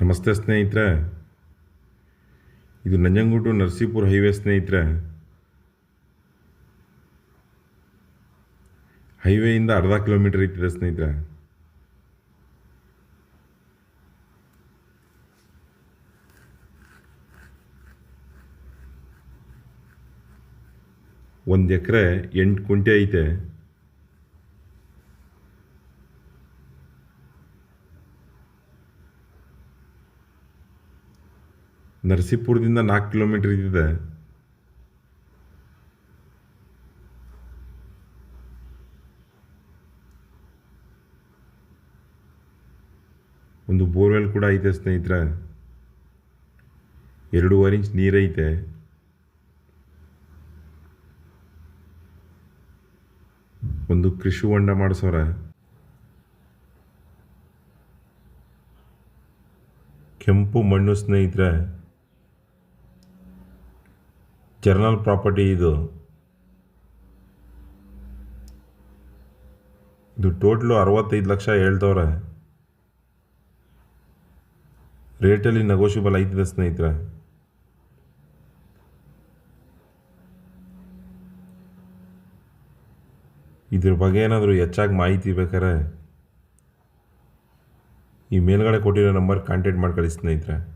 ನಮಸ್ತೆ ಸ್ನೇಹಿತರೆ, ಇದು ನಂಜನಗೂಡು ನರಸೀಪುರ ಹೈವೇ ಸ್ನೇಹಿತರೆ. ಹೈವೇಯಿಂದ ಅರ್ಧ ಕಿಲೋಮೀಟರ್ ಇತ್ತಿದೆ ಸ್ನೇಹಿತರೆ. ಒಂದು ಎಕರೆ ಎಂಟು ಕುಂಟೆ ಐತೆ. ನರಸೀಪುರದಿಂದ ನಾಲ್ಕು ಕಿಲೋಮೀಟರ್ ಇದ್ದಿದೆ. ಒಂದು ಬೋರ್ವೆಲ್ ಕೂಡ ಐತೆ ಸ್ನೇಹಿತರೆ. ಎರಡೂವರೆ ಇಂಚ್ ನೀರೈತೆ. ಒಂದು ಕೃಷಿ ಹೊಂಡ ಮಾಡಿಸೋರೆ ಕೆಂಪು ಮಣ್ಣು ಸ್ನೇಹಿತರೆ. ಜರ್ನಲ್ ಪ್ರಾಪರ್ಟಿ ಇದು. ಇದು ಟೋಟ್ಲು ಅರವತ್ತೈದು ಲಕ್ಷ ಹೇಳ್ತವ್ರೆ. ರೇಟಲ್ಲಿ ನೆಗೋಷಿಯಬಲ್ ಐತಿದೆ ಸ್ನೇಹಿತರೆ. ಇದ್ರ ಬಗ್ಗೆ ಏನಾದರೂ ಹೆಚ್ಚಾಗಿ ಮಾಹಿತಿ ಬೇಕಾರೆ ಈ ಮೇಲ್ಗಡೆ ಕೊಟ್ಟಿರೋ ನಂಬರ್ ಕಾಂಟ್ಯಾಕ್ಟ್ ಮಾಡ್ಕೊಳ್ಳಿ ಸ್ನೇಹಿತರೆ.